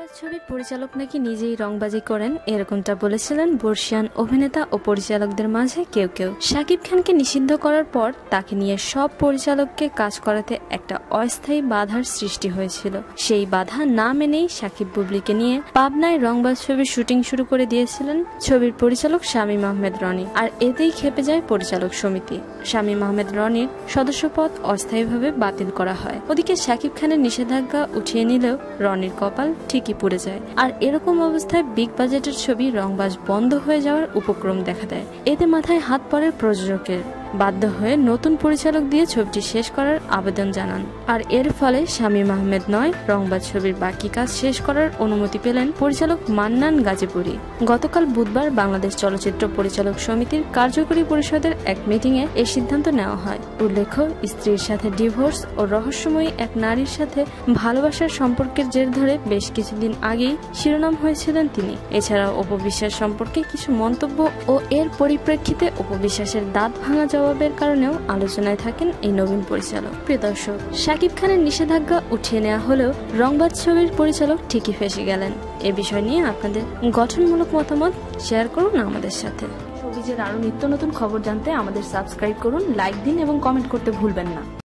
রংবাজ ছবির পরিচালক নাকি নিজেই রংবাজি করেন, এরকমটা বলেছিলেন বর্ষিয়ান অভিনেতা ও পরিচালকদের মাঝে কেউ কেউ। শাকিব খানকে নিষিদ্ধ করার পর তাকে নিয়ে সব পরিচালককে কাজ করাতে একটা অস্থায়ী বাধার সৃষ্টি হয়েছিল। সেই বাধা না মেনেই শাকিব বুবলিকে নিয়ে পাবনায় রংবাজ ছবির শুটিং শুরু করে দিয়েছিলেন ছবির পরিচালক শামীম আহমেদ রনি, আর এতেই খেপে যায় পরিচালক সমিতি। শামীম আহমেদ রনির সদস্যপদ অস্থায়ীভাবে বাতিল করা হয়। ওদিকে শাকিব খানের নিষেধাজ্ঞা উঠিয়ে নিলেও রনির কপাল ঠিকই পুড়ে যায়। আর এরকম অবস্থায় বিগ বাজেটের ছবি রংবাজ বন্ধ হয়ে যাওয়ার উপক্রম দেখা দেয়। এতে মাথায় হাত পড়ে প্রযোজকের। বাধ্য হয়ে নতুন পরিচালক দিয়ে ছবিটি শেষ করার আবেদন জানান। আর এর ফলে শামীম আহমেদ নয় রংবাদ ছবির বাকি কাজ শেষ করার অনুমতি পেলেন পরিচালক মান্নান গাজীপুরি। গতকাল বুধবার বাংলাদেশ চলচ্চিত্র পরিচালক সমিতির কার্যকরী পরিষদের এক মিটিংয়ে এই সিদ্ধান্ত নেওয়া হয়। উল্লেখ্য, স্ত্রীর সাথে ডিভোর্স ও রহস্যময়ী এক নারীর সাথে ভালোবাসার সম্পর্কের জের ধরে বেশ কিছুদিন আগেই শিরোনাম হয়েছিলেন তিনি। এছাড়াও অপবিশ্বাস সম্পর্কে কিছু মন্তব্য ও এর পরিপ্রেক্ষিতে অপবিশ্বাসের দাঁত ভাঙা জবাবের কারণেও আলোচনায় থাকেন এই নবীন পরিচালক। প্রিয় দর্শক, শাকিব খানের নিষেধাজ্ঞা উঠিয়ে নেওয়া হলেও রংবাদ ছবির পরিচালক ঠিকই ফেসে গেলেন। এ বিষয় নিয়ে আপনাদের গঠনমূলক মতামত শেয়ার করুন আমাদের সাথে। শোবিজের আরও নিত্য নতুন খবর জানতে আমাদের সাবস্ক্রাইব করুন, লাইক দিন এবং কমেন্ট করতে ভুলবেন না।